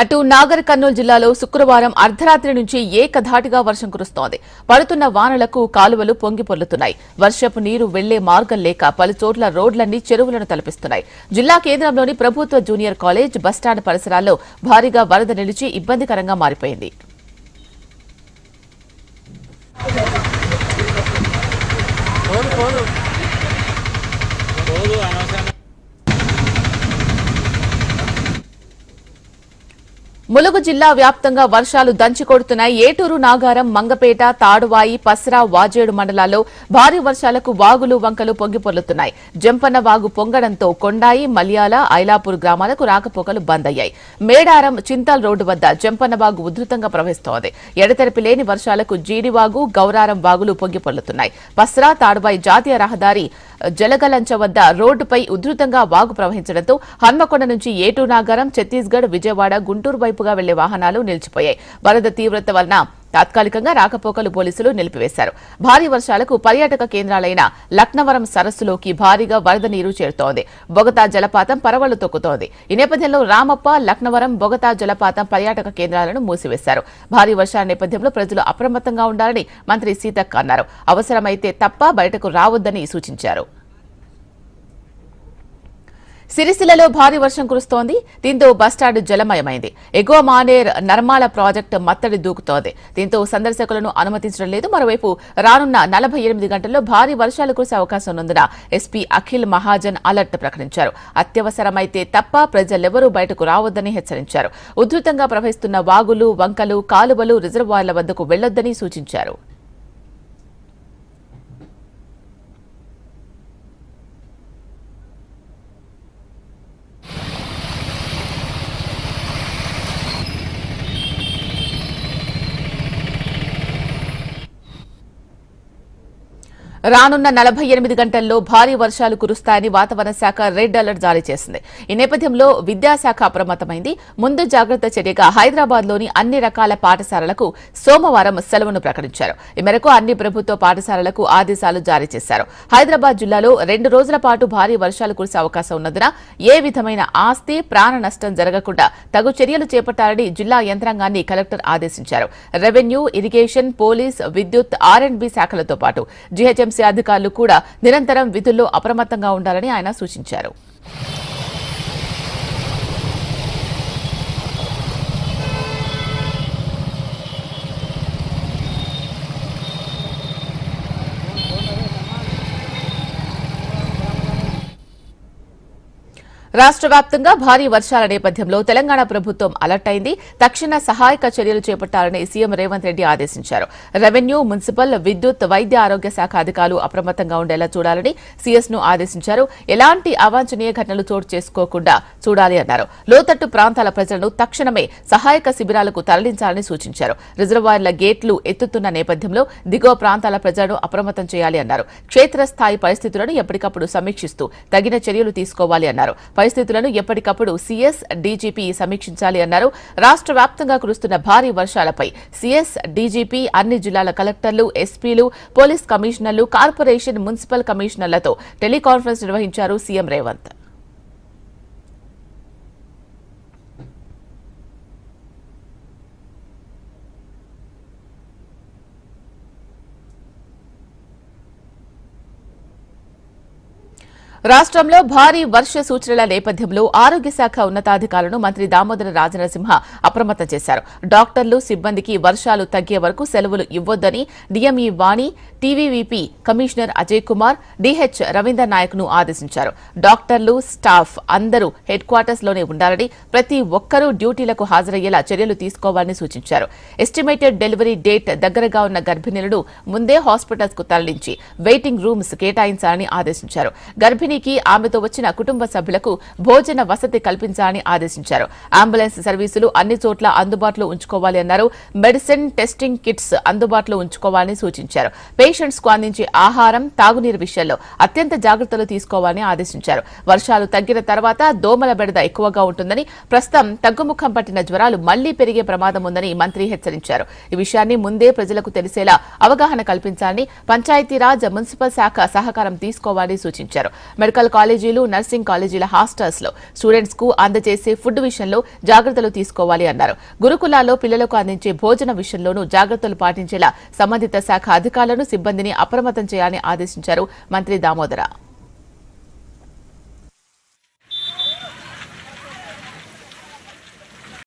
అటు నాగర్ కర్నూలు జిల్లాలో శుక్రవారం అర్ధరాత్రి నుంచి ఏకధాటిగా వర్షం కురుస్తోంది. పడుతున్న వానలకు కాలువలు పొంగి పొర్లుతున్నాయి. వర్షపు నీరు వెళ్ళే మార్గం లేక పలుచోట్ల రోడ్లన్నీ చెరువులను తలపిస్తున్నాయి. జిల్లా కేంద్రంలోని ప్రభుత్వ జూనియర్ కాలేజ్ బస్టాండ్ పరిసరాల్లో భారీగా వరద నిలిచి ఇబ్బందికరంగా మారిపోయింది. పోదు పోదు ములుగు జిల్లా వ్యాప్తంగా వర్షాలు దంచి కొడుతున్నాయి. ఏటూరు నాగారం మంగపేట తాడువాయి పస్రా వాజేడు మండలాల్లో భారీ వర్షాలకు వాగులు వంకలు పొంగిపొర్లుతున్నాయి జంపన్న వాగు పొంగడంతో కొండాయి మల్యాల ఐలాపూర్ గ్రామాలకు రాకపోకలు బంద్ అయ్యాయి. మేడారం చింతాల్ రోడ్డు వద్ద జంపన్న వాగు ఉధృతంగా ప్రవహిస్తోంది. ఎడతెరిపి లేని వర్షాలకు జీడివాగు గౌరారం వాగులు పొంగిపొర్లుతున్నాయి పసరా పస్రా తాడువాయి జాతీయ రహదారి జలగలంచ వద్ద రోడ్డుపై ఉధృతంగా వాగు ప్రవహించడంతో హన్మకొండ నుంచి ఏటూ నాగారం ఛత్తీస్గఢ్ విజయవాడ గుంటూరు వైపుగా వెళ్ళే వాహనాలు నిలిచిపోయాయి. వరద తీవ్రత వలన తాత్కాలికంగా రాకపోకలు పోలీసులు నిలిపివేశారు. భారీ వర్షాలకు పర్యాటక కేంద్రాలైన లక్నవరం సరస్సులోకి భారీగా వరద నీరు చేరుతోంది. బొగతా జలపాతం పరవళ్ళు తొక్కుతోంది. ఈ నేపథ్యంలో రామప్ప లక్నవరం బొగతా జలపాతం పర్యాటక కేంద్రాలను మూసివేశారు. భారీ వర్షాల నేపథ్యంలో ప్రజలు అప్రమత్తంగా ఉండాలని మంత్రి సీతక్క అన్నారు. అవసరమైతే తప్ప బయటకు రావద్దని సూచించారు. సిరిసిల్లలో భారీ వర్షం కురుస్తోంది. దీంతో బస్టాండ్ జలమయమైంది. ఎగువ మానేర్ నర్మాల ప్రాజెక్టు మత్తడి దూకుతోంది. దీంతో సందర్శకులను అనుమతించడం లేదు. మరోవైపు రానున్న నలభై ఎనిమిది గంటల్లో భారీ వర్షాలు కురిసే అవకాశం ఉన్నందున ఎస్పీ అఖిల్ మహాజన్ అలర్ట్ ప్రకటించారు. అత్యవసరమైతే తప్ప ప్రజలెవరూ బయటకు రావద్దని హెచ్చరించారు. ఉధృతంగా ప్రవహిస్తున్న వాగులు వంకలు కాలువలు రిజర్వాయర్ల వద్దకు వెళ్ళొద్దని సూచించారు. రానున్న నలభై ఎనిమిది గంటల్లో భారీ వర్షాలు కురుస్తాయని వాతావరణ శాఖ రెడ్ అలర్ట్ జారీ చేసింది. ఈ నేపథ్యంలో విద్యాశాఖ అప్రమత్తమైంది. ముందు జాగ్రత్త చర్యగా హైదరాబాద్లోని అన్ని రకాల పాఠశాలలకు సోమవారం సెలవును ప్రకటించారు. ఈ మేరకు అన్ని ప్రభుత్వ పాఠశాలలకు ఆదేశాలు జారీ చేశారు. హైదరాబాద్ జిల్లాలో రెండు రోజుల పాటు భారీ వర్షాలు కురిసే అవకాశం ఉన్నందున ఏ విధమైన ఆస్తి ప్రాణ నష్టం జరగకుండా తగు చర్యలు చేపట్టాలని జిల్లా యంత్రాంగాన్ని కలెక్టర్ ఆదేశించారు. రెవెన్యూ ఇరిగేషన్ పోలీస్ విద్యుత్ ఆర్ అండ్ బి శాఖలతో పాటు టీఎంసీ అధికారులు కూడా నిరంతరం విధుల్లో అప్రమత్తంగా ఉండాలని ఆయన సూచించారు. రాష్ట్ర వ్యాప్తంగా భారీ వర్షాల నేపథ్యంలో తెలంగాణ ప్రభుత్వం అలర్ట్ అయింది. తక్షణ సహాయక చర్యలు చేపట్టాలని సీఎం రేవంత్ రెడ్డి ఆదేశించారు. రెవెన్యూ మున్సిపల్ విద్యుత్ వైద్య ఆరోగ్య శాఖ అధికారులు అప్రమత్తంగా ఉండేలా చూడాలని సీఎస్ను ఆదేశించారు. ఎలాంటి అవాంఛనీయ ఘటనలు చోటు చేసుకోకుండా చూడాలి అన్నారు. లోతట్టు ప్రాంతాల ప్రజలను తక్షణమే సహాయక శిబిరాలకు తరలించాలని సూచించారు. రిజర్వాయర్ల గేట్లు ఎత్తుతున్న నేపథ్యంలో దిగువ ప్రాంతాల ప్రజలను అప్రమత్తం చేయాలి అన్నారు. క్షేత్రస్థాయి పరిస్థితులను ఎప్పటికప్పుడు సమీక్షిస్తూ తగిన చర్యలు తీసుకోవాలి అన్నారు. పరిస్థితులను ఎప్పటికప్పుడు సీఎస్ డీజీపీ సమీక్షించాలి అన్నారు. రాష్ట్ర వ్యాప్తంగా కురుస్తున్న భారీ వర్షాలపై సీఎస్ డీజీపీ అన్ని జిల్లాల కలెక్టర్లు ఎస్పీలు పోలీస్ కమిషనర్లు కార్పొరేషన్ మున్సిపల్ కమిషనర్లతో టెలికాన్ఫరెన్స్ నిర్వహించారు సీఎం రేవంత్. రాష్ట్రంలో భారీ వర్ష సూచనల నేపథ్యంలో ఆరోగ్య శాఖ ఉన్నతాధికారులను మంత్రి దామోదర రాజనరసింహ అప్రమత్తం చేశారు. డాక్టర్లు సిబ్బందికి వర్షాలు తగ్గే వరకు సెలవులు ఇవ్వొద్దని DME Vani TVVP commissioner Ajay Kumar DH Ravinder నాయక్ను ఆదేశించారు. డాక్టర్లు స్టాఫ్ అందరూ హెడ్ క్వార్టర్స్లోనే ఉండాలని ప్రతి ఒక్కరూ డ్యూటీలకు హాజరయ్యేలా చర్యలు తీసుకోవాలని సూచించారు. ఎస్టిమేటెడ్ డెలివరీ డేట్ దగ్గరగా ఉన్న గర్భిణులను ముందే హాస్పిటల్స్కు తరలించి వెయిటింగ్ రూమ్స్ కేటాయించాలని ఆదేశించారు. గర్భిణికి ఆమెతో వచ్చిన కుటుంబ సభ్యులకు భోజన వసతి కల్పించాలని ఆదేశించారు. అంబులెన్స్ సర్వీసులు అన్ని చోట్ల అందుబాటులో ఉంచుకోవాలి అన్నారు. మెడిసిన్ టెస్టింగ్ కిట్స్ అందుబాటులో ఉంచుకోవాలని సూచించారు. పేషెంట్స్కు అందించే ఆహారం తాగునీరు విషయంలో అత్యంత జాగ్రత్తలు తీసుకోవాలని ఆదేశించారు. వర్షాలు తగ్గిన తర్వాత దోమల బెడద ఎక్కువగా ఉంటుందని ప్రస్తుతం తగ్గుముఖం పట్టిన జ్వరాలు మళ్ళీ పెరిగే ప్రమాదం ఉందని మంత్రి హెచ్చరించారు. ఈ విషయాన్ని ముందే ప్రజలకు తెలిసేలా అవగాహన కల్పించాలని పంచాయతీరాజ్ మున్సిపల్ శాఖ సహకారం తీసుకోవాలని సూచించారు. మెడికల్ కాలేజీలు నర్సింగ్ కాలేజీల హాస్టల్స్లో స్టూడెంట్స్కు అందజేసే ఫుడ్ విషయంలో జాగ్రత్తలు తీసుకోవాలి అన్నారు. గురుకులాల్లో పిల్లలకు అందించే భోజన విషయంలోనూ జాగ్రత్తలు పాటించేలా సంబంధిత శాఖ అధికారులను సిబ్బందిని అప్రమత్తం చేయాలని ఆదేశించారు మంత్రి దామోదర.